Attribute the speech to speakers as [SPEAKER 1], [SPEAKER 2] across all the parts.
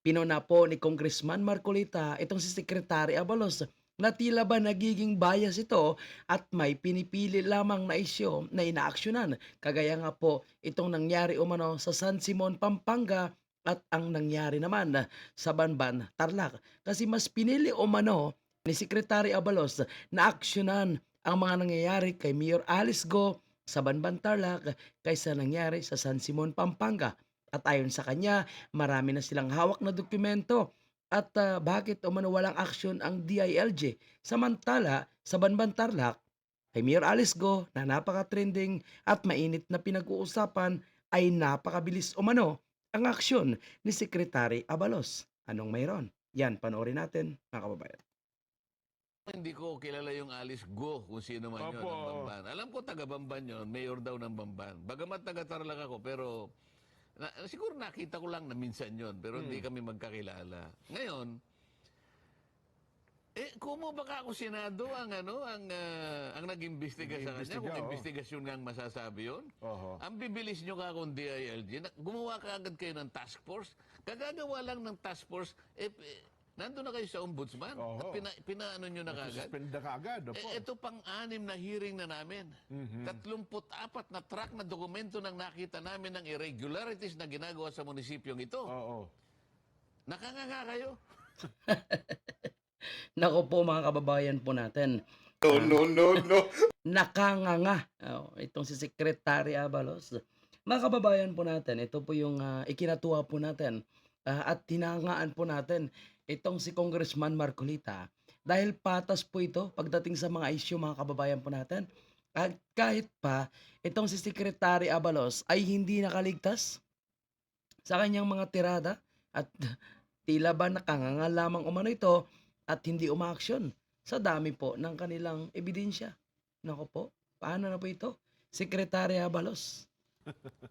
[SPEAKER 1] Pinuna po ni Congressman Marcolita itong si Secretary Abalos na tila ba nagiging bias ito at may pinipili lamang na isyo na inaaksyonan. Kagaya nga po itong nangyari umano sa San Simon, Pampanga at ang nangyari naman sa Banban, Tarlac. Kasi mas pinili umano ni Secretary Abalos na aksyonan ang mga nangyayari kay Mayor Alice Go sa Banban, Tarlac kaysa nangyari sa San Simon, Pampanga. At ayon sa kanya, marami na silang hawak na dokumento at ah, bakit umano walang aksyon ang DILG. Samantala, sa Banban Tarlac, kay Mayor Alice Go na napaka-trending at mainit na pinag-uusapan ay napakabilis umano ang aksyon ni Secretary Abalos. Anong mayroon? Yan, panoorin natin mga kababayan.
[SPEAKER 2] Hindi ko kilala yung Alice Go kung sino man yun
[SPEAKER 3] Opo.
[SPEAKER 2] ng Bamban. Alam ko taga Bamban yun, mayor daw ng Bamban. Bagamat taga Tarlac ako, pero na, siguro nakita ko lang na minsan yun, pero hindi kami magkakilala. Ngayon, eh, kumo baka ako senado ang ano, ang ah, ang nag-imbestiga sa kanya,
[SPEAKER 3] Nag-imbestiga,
[SPEAKER 2] kung
[SPEAKER 3] oh.
[SPEAKER 2] investigasyon nga ang masasabi yun.
[SPEAKER 3] Oho.
[SPEAKER 2] Ang bibilis nyo ka kung DILG, na- gumawa ka agad kayo ng task force. Kagagawa lang ng task force, eh, eh nandun na kayo sa ombudsman.
[SPEAKER 3] Oo.
[SPEAKER 2] Pina, pinaano nyo na kagad.
[SPEAKER 3] Suspend na kaagad. Opo.
[SPEAKER 2] Eh, ito pang-anim na hearing na namin.
[SPEAKER 3] Mhm.
[SPEAKER 2] 34 na track na dokumento nang nakita namin ng irregularities na ginagawa sa munisipyong ito.
[SPEAKER 3] Oo.
[SPEAKER 2] Nakanganga kayo.
[SPEAKER 1] Nako po mga kababayan po natin.
[SPEAKER 4] No, no, no, no.
[SPEAKER 1] nakanganga. Oh, itong si Secretary Abalos. Mga kababayan po natin, ito po yung ah, ikinatuwa po natin ah, at tinangaan po natin itong si Congressman Marcolita dahil patas po ito pagdating sa mga issue mga kababayan po natin. At kahit pa itong si Secretary Abalos ay hindi nakaligtas sa kanyang mga tirada at tila ba nakanganga lamang umano ito at hindi umaaksyon sa dami po ng kanilang ebidensya. Nako po, paano na po ito? Secretary Abalos.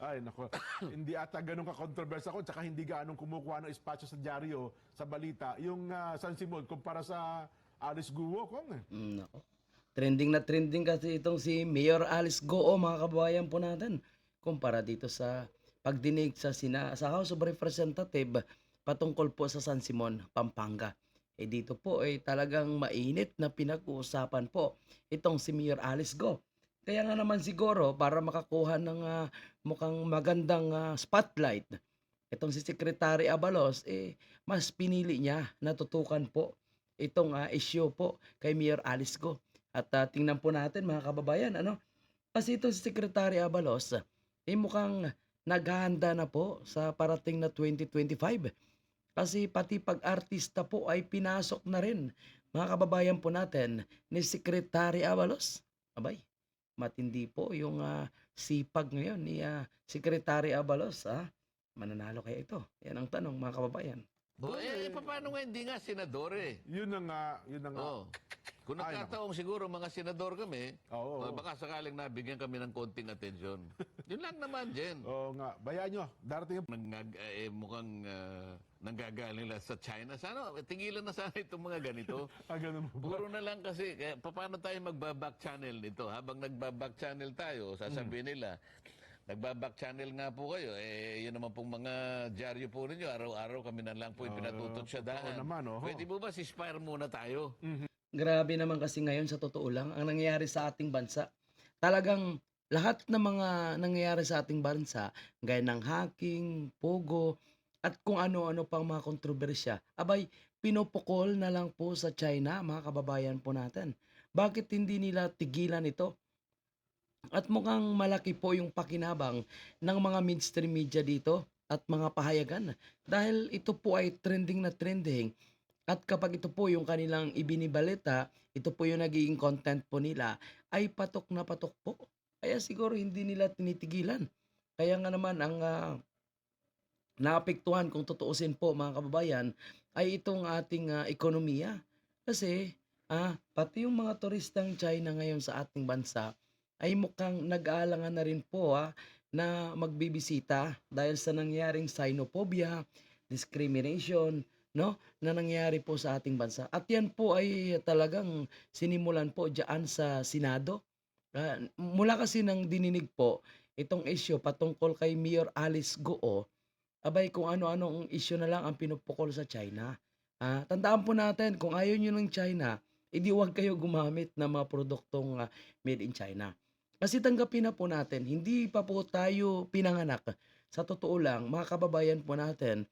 [SPEAKER 3] Ay, nako. hindi ata ganun ka-controversial ko, tsaka hindi gaanong kumukuha ng espasyo sa dyaryo, sa balita, yung ah, San Simon kumpara sa Alice Guo, kung eh.
[SPEAKER 1] Mm, nako. Trending na trending kasi itong si Mayor Alice Goo mga kababayan po natin kumpara dito sa pagdinig sa sina sa House of Representative patungkol po sa San Simon, Pampanga. Eh dito po ay talagang mainit na pinag-uusapan po itong si Mayor Alice Go. Kaya nga naman siguro para makakuha ng ah, mukhang magandang ah, spotlight itong si Secretary Abalos eh mas pinili niya na tutukan po itong ah, issue po kay Mayor Alice Go. At ah, tingnan po natin mga kababayan, ano? Kasi itong si Secretary Abalos, eh mukhang naghahanda na po sa parating na 2025. Kasi pati pag-artista po ay pinasok na rin, mga kababayan po natin, ni Secretary Abalos. Abay, matindi po yung ah, sipag ngayon ni ah, Secretary Abalos. Ah. Mananalo kaya ito? Yan ang tanong mga kababayan.
[SPEAKER 2] O, eh, eh, paano nga hindi nga senador eh?
[SPEAKER 3] Yun na nga, yun na nga.
[SPEAKER 2] Oh. Kung nagkataong siguro mga senador kami,
[SPEAKER 3] Oo.
[SPEAKER 2] o baka sakaling nabigyan kami ng konting atensyon. Yun lang naman, Jen.
[SPEAKER 3] Oo nga. Bayaan nyo, darating yung
[SPEAKER 2] Nang, eh, mukhang uh, nanggagaling nila sa China. Sana, tingilan na sana itong mga ganito.
[SPEAKER 3] Ah, ganun mo ba?
[SPEAKER 2] Puro na lang kasi, kaya, paano tayo magbaback channel nito? Habang nagbaback channel tayo, sasabihin nila, nagbaback channel nga po kayo, eh, yun naman pong mga dyaryo po ninyo, araw-araw kami na lang po yung
[SPEAKER 3] Oo,
[SPEAKER 2] pinatutot sa
[SPEAKER 3] totoo
[SPEAKER 2] daan.
[SPEAKER 3] naman, oho.
[SPEAKER 2] Pwede mo ba ceasefire muna tayo?
[SPEAKER 1] Grabe naman kasi ngayon sa totoo lang ang nangyayari sa ating bansa. Talagang lahat ng mga nangyayari sa ating bansa, gaya ng hacking, pogo, at kung ano-ano pang mga kontrobersya, abay, pinupukol na lang po sa China, mga kababayan po natin. Bakit hindi nila tigilan ito? At mukhang malaki po yung pakinabang ng mga mainstream media dito at mga pahayagan dahil ito po ay trending na trending at kapag ito po yung kanilang ibinibalita, ito po yung nagiging content po nila, ay patok na patok po. Kaya siguro hindi nila tinitigilan. Kaya nga naman ang ah, naapektuhan kung tutuusin po mga kababayan ay itong ating ah, ekonomiya. Kasi ah, pati yung mga turistang China ngayon sa ating bansa ay mukhang nag-aalangan na rin po ah, na magbibisita dahil sa nangyaring xenophobia, discrimination, no, na nangyari po sa ating bansa. At yan po ay talagang sinimulan po diyan sa Senado. Ah, mula kasi nang dininig po itong issue patungkol kay Mayor Alice Goo abay kung ano-anong issue na lang ang pinupukol sa China. Ah, tandaan po natin kung ayaw niyo ng China, edi huwag kayo gumamit ng mga produktong ah, made in China. Kasi tanggapin na po natin, hindi pa po tayo pinanganak. Sa totoo lang, mga kababayan po natin,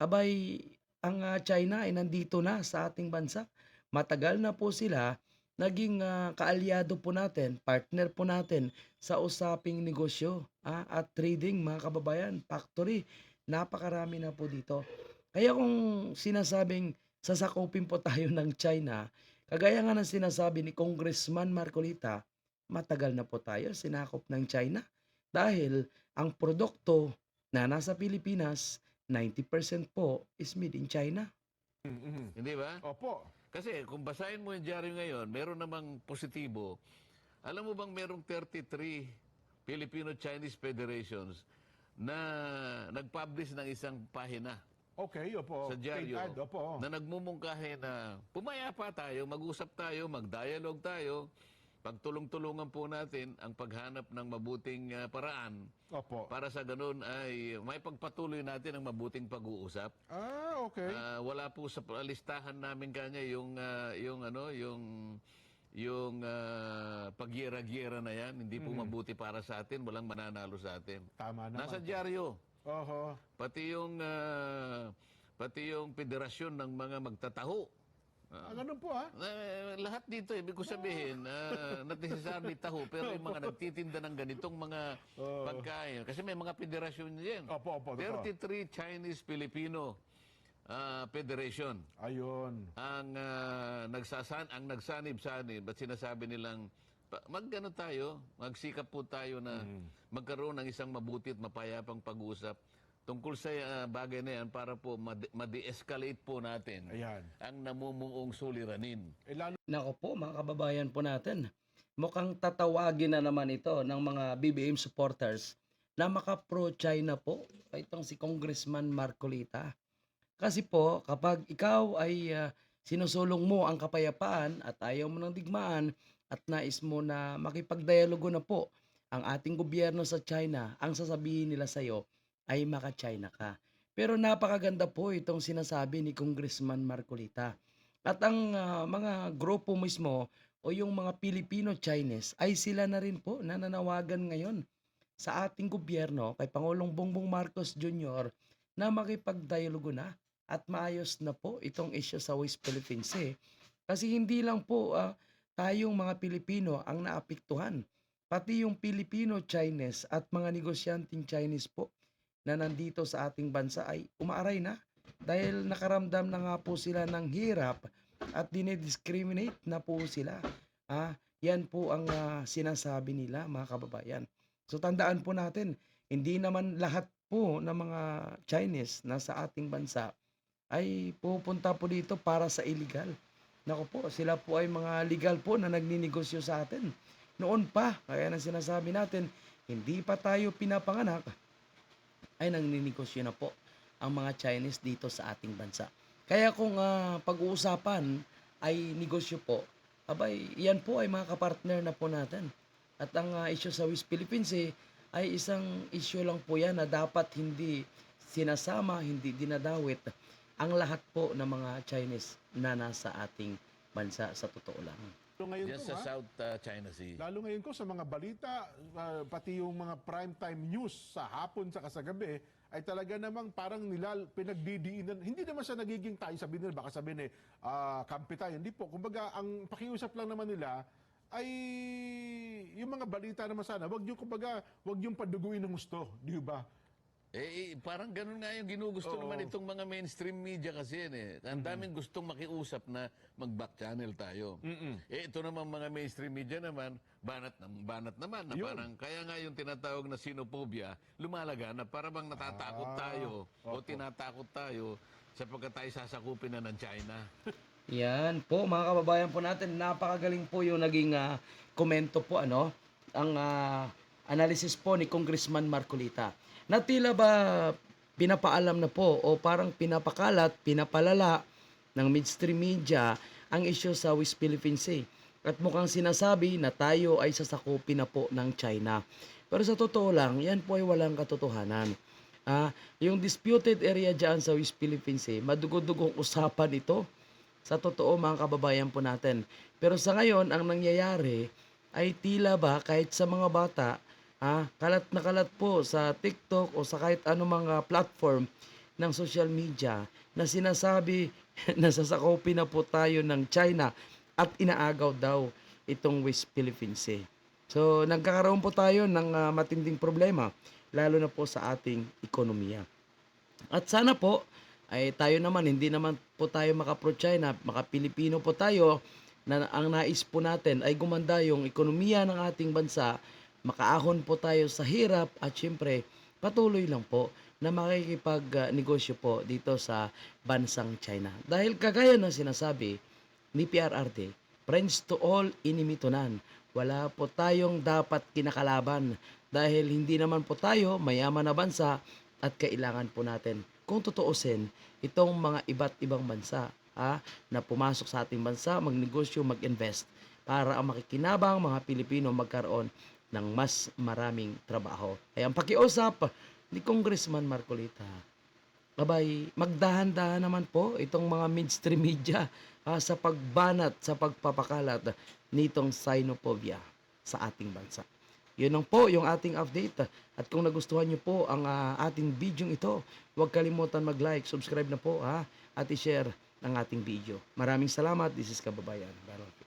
[SPEAKER 1] abay, ang ah, China ay nandito na sa ating bansa. Matagal na po sila naging ah, kaalyado po natin, partner po natin sa usaping negosyo ah, at trading mga kababayan, factory. Napakarami na po dito. Kaya kung sinasabing sasakupin po tayo ng China, kagaya nga ng sinasabi ni Congressman Marcolita, matagal na po tayo sinakop ng China dahil ang produkto na nasa Pilipinas, 90% po is made in China.
[SPEAKER 3] Mhm.
[SPEAKER 2] Hindi ba?
[SPEAKER 3] Opo.
[SPEAKER 2] Kasi kung basahin mo yung dyaryo ngayon, meron namang positibo. Alam mo bang merong 33 Filipino-Chinese Federations na nag-publish ng isang pahina
[SPEAKER 3] Okay, opo.
[SPEAKER 2] sa dyaryo
[SPEAKER 3] Paid ad, opo.
[SPEAKER 2] na nagmumungkahi na pumayapa tayo, mag-usap tayo, mag-dialogue tayo, pagtulong-tulungan po natin ang paghanap ng mabuting ah, paraan
[SPEAKER 3] Opo.
[SPEAKER 2] para sa ganun ay may pagpatuloy natin ang mabuting pag-uusap.
[SPEAKER 3] Ah, okay.
[SPEAKER 2] Ah, wala po sa listahan namin kanya yung ah, yung ano yung yung ah, pagyera-gyera na yan hindi po mabuti para sa atin walang mananalo sa atin
[SPEAKER 3] Tama naman.
[SPEAKER 2] nasa dyaryo
[SPEAKER 3] Oho.
[SPEAKER 2] pati yung ah, pati yung federasyon ng mga magtataho
[SPEAKER 3] Ah, ganun po ah.
[SPEAKER 2] Eh, lahat dito ibig ko sabihin uh, not necessarily taho pero yung mga nagtitinda ng ganitong mga
[SPEAKER 3] Oh.
[SPEAKER 2] pagkain kasi may mga federasyon yan
[SPEAKER 3] Opo, opo. totoo.
[SPEAKER 2] 33 Chinese Ah, Federation
[SPEAKER 3] Ayun.
[SPEAKER 2] ang ah, nagsasan ang nagsanib-sanib at sinasabi nilang magano tayo, magsikap po tayo na magkaroon ng isang mabuti at mapayapang pag-usap tungkol sa ah, bagay na yan para po made- ma-de-escalate po natin
[SPEAKER 3] Ayan.
[SPEAKER 2] ang namumuong suliranin.
[SPEAKER 3] Eh, lalo
[SPEAKER 1] Nako po mga kababayan po natin, mukhang tatawagin na naman ito ng mga BBM supporters na maka-pro-China po itong si Congressman Marcolita. Kasi po kapag ikaw ay ah, sinusulong mo ang kapayapaan at ayaw mo ng digmaan at nais mo na makipagdialogo na po ang ating gobyerno sa China, ang sasabihin nila sa iyo ay maka-China ka. Pero napakaganda po itong sinasabi ni Congressman Marcolita. At ang ah, mga grupo mismo o yung mga Filipino-Chinese ay sila na rin po na nanawagan ngayon sa ating gobyerno kay Pangulong Bongbong Marcos Jr. na makipagdialogo na at maayos na po itong issue sa West Philippine Sea. Kasi hindi lang po ah, tayong mga Pilipino ang naapektuhan. Pati yung Filipino-Chinese at mga negosyanteng Chinese po na nandito sa ating bansa ay umaaray na dahil nakaramdam na nga po sila ng hirap at dinidiscriminate na po sila. Ah, yan po ang ah, sinasabi nila mga kababayan. So tandaan po natin, hindi naman lahat po ng mga Chinese na sa ating bansa ay pupunta po dito para sa illegal. Nako po, sila po ay mga legal po na nagninegosyo sa atin. Noon pa, kaya na sinasabi natin, hindi pa tayo pinapanganak, ay nagninegosyo na po ang mga Chinese dito sa ating bansa. Kaya kung ah, pag-uusapan ay negosyo po, abay, yan po ay mga kapartner na po natin. At ang ah, issue sa West Philippines eh, ay isang issue lang po yan na dapat hindi sinasama, hindi dinadawit ang lahat po ng mga Chinese na nasa ating bansa sa totoo lang.
[SPEAKER 3] ngayon
[SPEAKER 2] Diyan
[SPEAKER 3] ko,
[SPEAKER 2] sa
[SPEAKER 3] ha?
[SPEAKER 2] South ah, China Sea.
[SPEAKER 3] Lalo ngayon ko sa mga balita, ah, pati yung mga primetime news sa hapon sa sa gabi, ay talaga namang parang nilal, pinagdidiinan. Hindi naman siya nagiging tayo, sabihin nila, baka sabihin eh, ah, kampi tayo. Hindi po. Kumbaga, ang pakiusap lang naman nila, ay yung mga balita naman sana, wag yung kumbaga, wag yung paduguin ng gusto, di ba?
[SPEAKER 2] Eh, eh, parang ganun nga yung ginugusto
[SPEAKER 3] Oo.
[SPEAKER 2] naman itong mga mainstream media kasi yan eh. Ang daming gustong makiusap na mag-back channel tayo. Eh, ito naman mga mainstream media naman, banat, na, banat naman. Na
[SPEAKER 3] Yun.
[SPEAKER 2] parang, kaya nga yung tinatawag na sinophobia, lumalaga na para bang natatakot
[SPEAKER 3] Ah,
[SPEAKER 2] tayo o tinatakot tayo sapagkat tayo sasakupin na ng China.
[SPEAKER 1] Yan po mga kababayan po natin, napakagaling po yung naging ah, komento po ano, ang ah, analysis po ni Congressman Marcolita. Na tila ba pinapaalam na po o parang pinapakalat, pinapalala ng midstream media ang issue sa West Philippine Sea. At mukhang sinasabi na tayo ay sasakupin na po ng China. Pero sa totoo lang, yan po ay walang katotohanan. Ah, yung disputed area dyan sa West Philippines, eh, madugo-dugong usapan ito. Sa totoo mga kababayan po natin. Pero sa ngayon, ang nangyayari ay tila ba kahit sa mga bata, ah, kalat na kalat po sa TikTok o sa kahit anong mga platform ng social media na sinasabi na sasakopin na po tayo ng China at inaagaw daw itong West Philippines Sea. So, nagkakaroon po tayo ng ah, matinding problema, lalo na po sa ating ekonomiya. At sana po, ay tayo naman, hindi naman po tayo maka-pro-China, maka-Pilipino po tayo, na ang nais po natin ay gumanda yung ekonomiya ng ating bansa, makaahon po tayo sa hirap, at syempre, patuloy lang po na makikipag-negosyo po dito sa bansang China. Dahil kagaya ng sinasabi ni PRRD, friends to all, enemy to. Wala po tayong dapat kinakalaban dahil hindi naman po tayo mayaman na bansa at kailangan po natin kung tutuusin itong mga iba't ibang bansa ha, na pumasok sa ating bansa, magnegosyo, mag-invest para ang makikinabang mga Pilipino magkaroon ng mas maraming trabaho. Ay ang pakiusap ni Congressman Marcolita, abay, magdahan-dahan naman po itong mga mainstream media ah, sa pagbanat, sa pagpapakalat nitong xenophobia sa ating bansa. Yun lang po yung ating update. At kung nagustuhan nyo po ang ah, ating video ito, huwag kalimutan mag-like, subscribe na po ha, at i-share ang ating video. Maraming salamat. This is Kababayan. Baron.